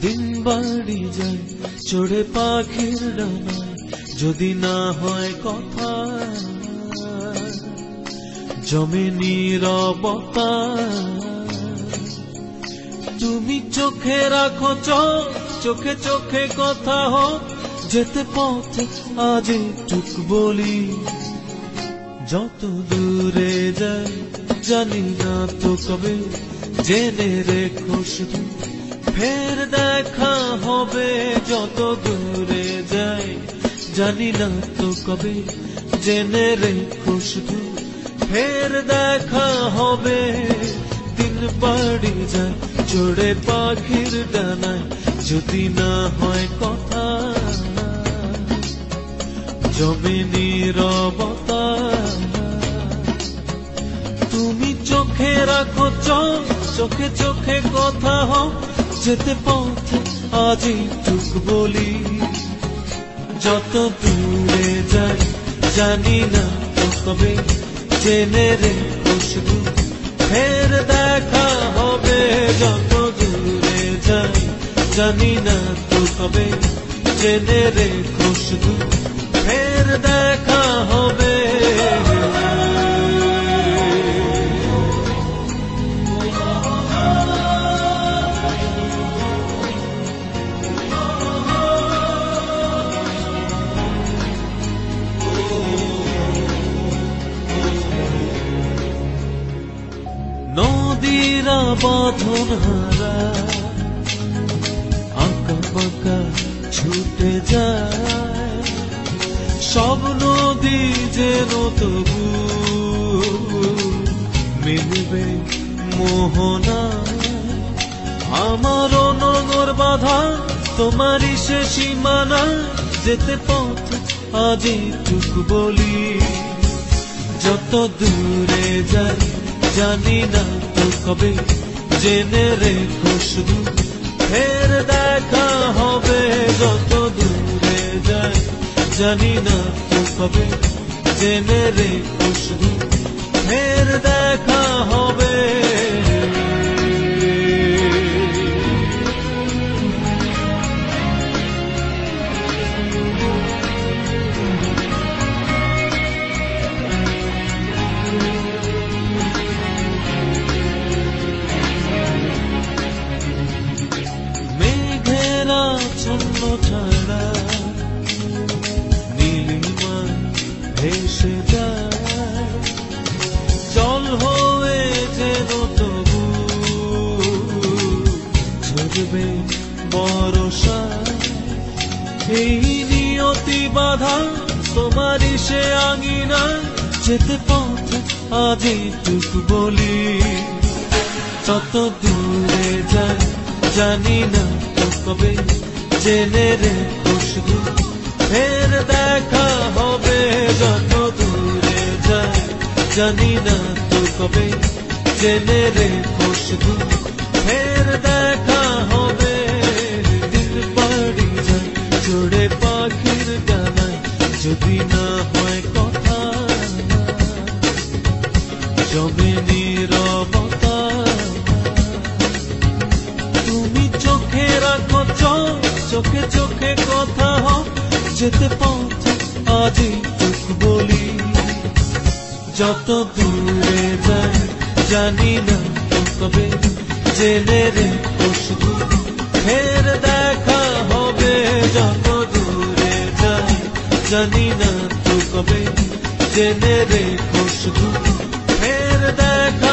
দিন বাড়ি যায়, চড়ে পাখির ডানায় যদি না হয় কথা। জমে নীরবতা। তুমি চোখে রাখো চোখ, চোখে কথা হোক, যেতে পথ আজ টুক বলি। যত দূরে যাই, জানি না তো কবে, জেনে রেখো শুধু ফের দেখা হবে যত দূরে যাই জানি না তো কবে জেনে রেখো শুধু ফের দেখা হবে দিন বাড়ি যায় চড়ে পাখির ডানায় যদি না হয় কথা জমে নীরবতা তুমি চোখে রাখো চোখ চোখে চোখে কথা হোক যেতে পথে আজই টুক বলি। যত দূরে যাই, জানি না তবে জেনে রে খুশবু। ফের দেখা হবে যত দূরে যাই, জানি না তো কবে জেনে রে খুশবু। নদীরা বাঁধন হারা, আঁকা বাঁকা ছুটে যায়। সব নদী যেন তবু মিলবে মোহনা। আমার নগর বাধা, তোমারই সে সীমানা, যেতে পথ আজই টুক বলি। যত দূরে যাই জানি না তো কবে, জেনে রেখো শুধু ফের দেখা হবে যত দূরে যায়। জানি না তো কবে, জেনে রেখো শুধু ফের দেখা এই নিয়তি বাধা তোমারই সে আঙিনা যেতে পথ আজই টুক বলি। তত দূরে যাই, জানি না তো কবে জেনে রে খুশবু ফের দেখা হবে যত দূরে যাই, জানি না তো কবে জেনে রে খুশবু জমে নীরবতা। তুমি চোখে রাখো চোখ, চোখে চোখে কথা হোক যেতে পথ আজই টুক বলি। যত দূরে যাই, জানি না তো কবে জেনে রে খুশবু ফের দেখা হবে যত দূরে যাই, জানি না তো কবে জেনে রে খুশবু The.